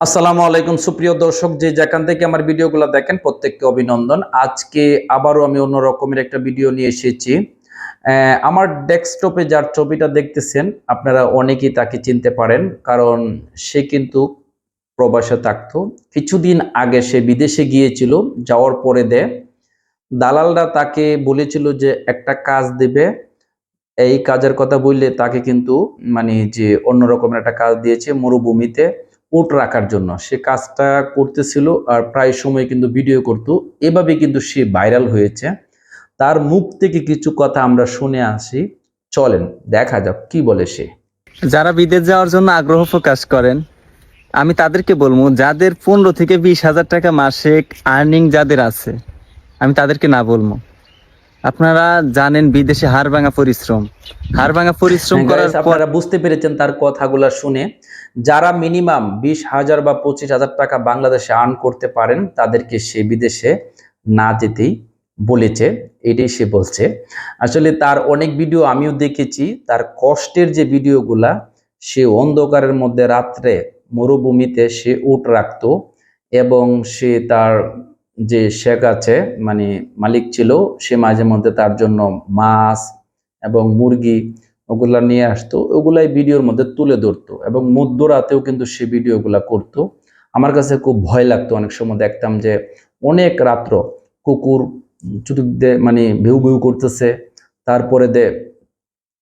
আসসালামু আলাইকুম। সুপ্রিয় দর্শক, যে যেখান থেকে আমার ভিডিওগুলো দেখেন, প্রত্যেককে অভিনন্দন। আজকে আবারও আমি অন্য রকমের একটা ভিডিও নিয়ে এসেছি। আমার ডেস্কটপে যার ছবিটা দেখতেছেন, আপনারা অনেকেই তাকে চিনতে পারেন, কারণ সে কিন্তু প্রবাসে থাকতো। কিছুদিন আগে সে বিদেশে গিয়েছিল, যাওয়ার পরে দে দালালরা তাকে বলেছিল যে একটা কাজ দেবে। এই কাজের কথা বললে তাকে কিন্তু মানে যে অন্য রকমের একটা কাজ দিয়েছে মরুভূমিতে। উট রাখার জন্য। সে কাজটা করতেছিল আর প্রায় সময় কিন্তু ভিডিও করত। এভাবে কিন্তু সে ভাইরাল হয়েছে। তার মুখ থেকে কিছু কথা আমরা শুনে আসি। চলেন, দেখা যাক কি বলে সে। যারা বিদেশ যাওয়ার জন্য আগ্রহ প্রকাশ করেন, আমি তাদেরকে বলব, যাদের পনেরো থেকে বিশ হাজার টাকা মাসে আর্নিং যাদের আছে, আমি তাদেরকে না বলব। আপনারা জানেন বিদেশে হাড় ভাঙা পরিশ্রম। হাড় ভাঙা পরিশ্রম হ্যাঁ, করার আপনারা বুঝতে পেরেছেন তার কথাগুলো শুনে। যারা মিনিমাম বিশ হাজার বা পঁচিশ হাজার টাকা বাংলাদেশে আর্ন করতে পারেন তাদেরকে সে বিদেশে না যেতেই বলেছে এটাই সে বলছে। আসলে তার অনেক ভিডিও আমিও দেখেছি তার কষ্টের যে ভিডিওগুলা সে অন্ধকারের মধ্যে রাত্রে মরুভূমিতে সে উট রাখতো এবং সে তার যে শেখ আছে মানে মালিক ছিল, সে মাঝে মধ্যে তার জন্য মাছ এবং মুরগি ওগুলা নিয়ে আসতো, ওগুলাই ভিডিওর মধ্যে তুলে ধরতো এবং মধ্যরাতেও কিন্তু সে ভিডিওগুলা করতো। আমার কাছে খুব ভয় লাগতো, অনেক সময় দেখতাম যে অনেক রাত্র কুকুর চতুর্দিকে মানে ভিউ ভিউ করতেছে, তারপরে দে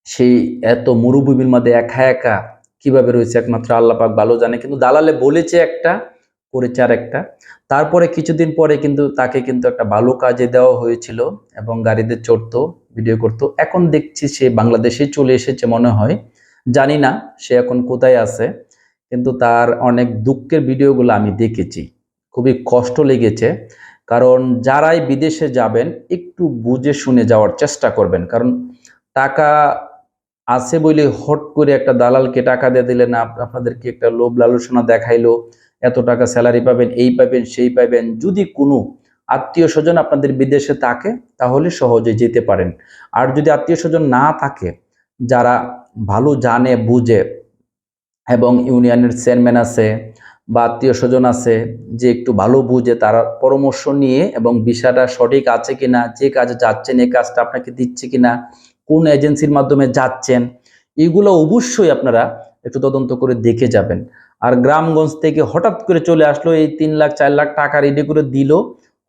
সেই এত মরুভূমির মধ্যে একা একা কীভাবে রয়েছে একমাত্র আল্লাহ পাক ভালো জানে, কিন্তু দালালে বলেছে একটা করেছে আর একটা তারপরে কিছুদিন পরে কিন্তু তাকে কিন্তু একটা ভালো কাজে দেওয়া হয়েছিল এবং গাড়িতে চড়তো ভিডিও করতো। এখন দেখছি সে বাংলাদেশে চলে এসেছে মনে হয়। জানি না সে এখন কোথায় আছে, কিন্তু তার অনেক দুঃখের ভিডিওগুলো আমি দেখেছি। খুবই কষ্ট লেগেছে, কারণ যারাই বিদেশে যাবেন একটু বুঝে শুনে যাওয়ার চেষ্টা করবেন। কারণ টাকা আছে বলে হট করে একটা দালালকে টাকা দিয়ে দিলে না, আপনাদেরকে একটা লোভ লালসনা দেখাইলো এত টাকা স্যালারি পাবেন, এই পাবেন, সেই পাবেন। যদি কোনো আত্মীয় স্বজন আপনাদের বিদেশে থাকে, তাহলে সহজে যেতে পারেন। আর যদি আত্মীয় স্বজন না থাকে, যারা ভালো জানে, বুঝে, এবং ইউনিয়নের চেয়ারম্যান আছে বা আত্মীয় স্বজন আছে, যে একটু ভালো বুঝে, তারা পরামর্শ নিয়ে এবং বিষয়টা সঠিক আছে কিনা, যে কাজে যাচ্ছেন, এই কাজটা আপনাকে দিচ্ছে কিনা, কোন এজেন্সির মাধ্যমে যাচ্ছেন, এগুলো অবশ্যই আপনারা একটু তদন্ত করে দেখে যাবেন। আর গ্রামগঞ্জ থেকে হঠাৎ করে চলে আসলো, এই তিন লাখ, চার লাখ টাকা রেডি করে দিল,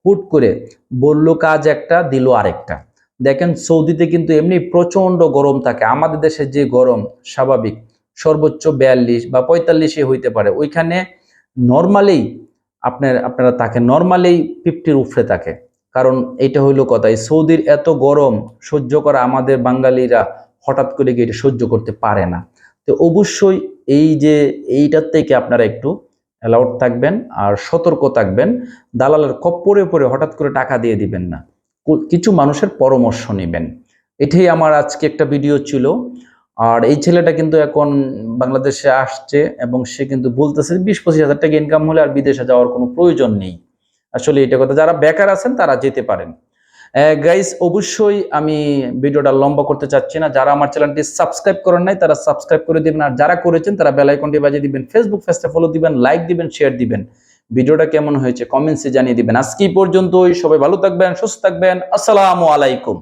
হুট করে বলল, কাজ একটা, দিল আরেকটা। দেখেন, সৌদিতে কিন্তু এমনি প্রচণ্ড গরম থাকে। আমাদের দেশে যে গরম, স্বাভাবিক। সর্বোচ্চ বিয়াল্লিশ বা পঁয়তাল্লিশে হইতে পারে। ওইখানে নর্মালি আপনার, আপনারা তাকে নর্মালি ফিফটির উপরে থাকে। কারণ এটা হইল কথা, এই সৌদির এত গরম, সহ্য করা আমাদের বাঙালিরা হঠাৎ করে গিয়ে সহ্য করতে পারে না। তো অবশ্যই এই যে এইটার থেকে আপনারা একটু অ্যালাউড থাকবেন আর সতর্ক থাকবেন। দালালের কপ্পরে পরে হঠাৎ করে টাকা দিয়ে দিবেন না। কিছু মানুষের পরামর্শ নেবেন। এটাই আমার আজকে একটা ভিডিও ছিল। আর এই ছেলেটা কিন্তু এখন বাংলাদেশে আসছে এবং সে কিন্তু বলতেছে বিশ পঁচিশ হাজার টাকা ইনকাম হলে আর বিদেশে যাওয়ার কোনো প্রয়োজন নেই। আসলে এটা কথা, যারা বেকার আছেন তারা যেতে পারেন। গাইস অবশ্যই আমি ভিডিওটা লম্বা করতে চাচ্ছি না। যারা আমার চ্যানেলটি সাবস্ক্রাইব করেন নাই, তারা সাবস্ক্রাইব করে দিবেন। আর যারা করেছেন, তারা বেলাইকনটি বাজিয়ে দিবেন। ফেসবুক পেজটা ফলো দিবেন লাইক দিবেন শেয়ার দিবেন। ভিডিওটা কেমন হয়েছে কমেন্টসে জানিয়ে দিবেন। আজকে পর্যন্তই। সবাই ভালো থাকবেন, সুস্থ থাকবেন। আসসালামু আলাইকুম।